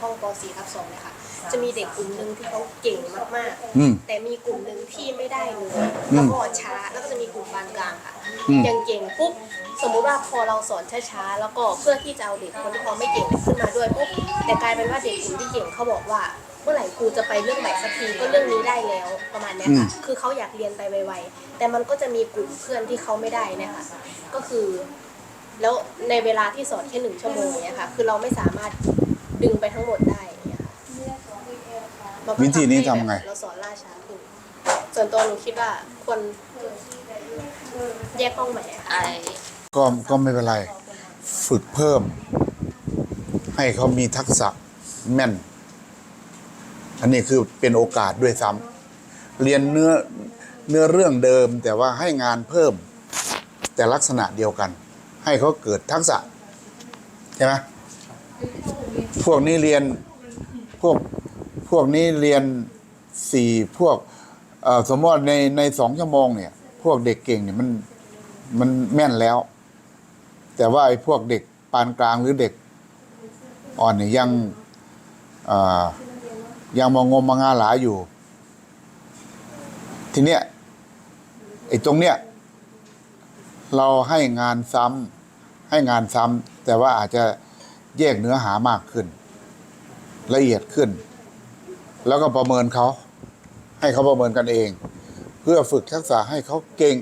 ห้องป .4 ทับ2เนี่ยค่ะ จะมีเด็กกลุ่มหนึ่งที่เขาเก่งมากอืม ๆ แต่มีกลุ่มหนึ่งที่ไม่ได้เลยอืมแล้วก็ช้าแล้วก็จะมีกลุ่มปานกลางค่ะอืม อย่างเก่งปุ๊บสมมุติว่าพอเราสอนช้าๆแล้วก็เพื่อที่จะเอาเด็กคนที่เขาไม่เก่งขึ้นมาด้วยปุ๊บแต่กลายเป็นว่าเด็กกลุ่มที่เก่งเขาบอกว่า เมื่อไหร่ครูจะไปเรื่องใหม่สักทีก็เรื่องนี้ได้แล้วประมาณเนี้ยค่ะ คือเขาอยากเรียนไปไวๆแต่มันก็จะมีกลุ่มเพื่อนที่เขาไม่ได้เนะคะก็คือ แล้วในเวลาที่สอนแค่หนึ่งชั่วโมงเนี่ยค่ะ คือเราไม่สามารถดึงไปทั้งหมดได้อย่างเงี้ยค่ะมันก็ วิธีนี้ทำไง เราสอนล่าช้าขึ้นส่วนตัวหนูคิดว่าควรแยกห้องใหม่อะค่ะไอก็ก็ไม่เป็นไร ฝึกเพิ่ม ให้เขามีทักษะแม่น อันนี้คือเป็นโอกาสด้วยซ้ำเรียนเนื้อเนื้อเรื่องเดิม แต่ว่าให้งานเพิ่ม แต่ลักษณะเดียวกัน ให้เขาเกิดทักษะ ใช่ไหมพวกนี้เรียนพวก พวกนี้เรียนสี่พวกสมมติในในสองชั่วโมงเนี่ย พวกเด็กเก่งเนี่ยมันมันแม่นแล้ว แต่ว่าไอ้พวกเด็กปานกลางหรือเด็กอ่อนเนี่ยยังยังมองมมางาหลาอยู่ ทีเนี้ยไอ้ตรงเนี้ยเราให้งานซ้ำให้งานซ้ำแต่ว่าอาจจะแยกเนื้อหามากขึ้น ละเอียดขึ้น แล้วก็ประเมินเขา ให้เขาประเมินกันเอง เพื่อฝึกทักษะให้เขาเก่ง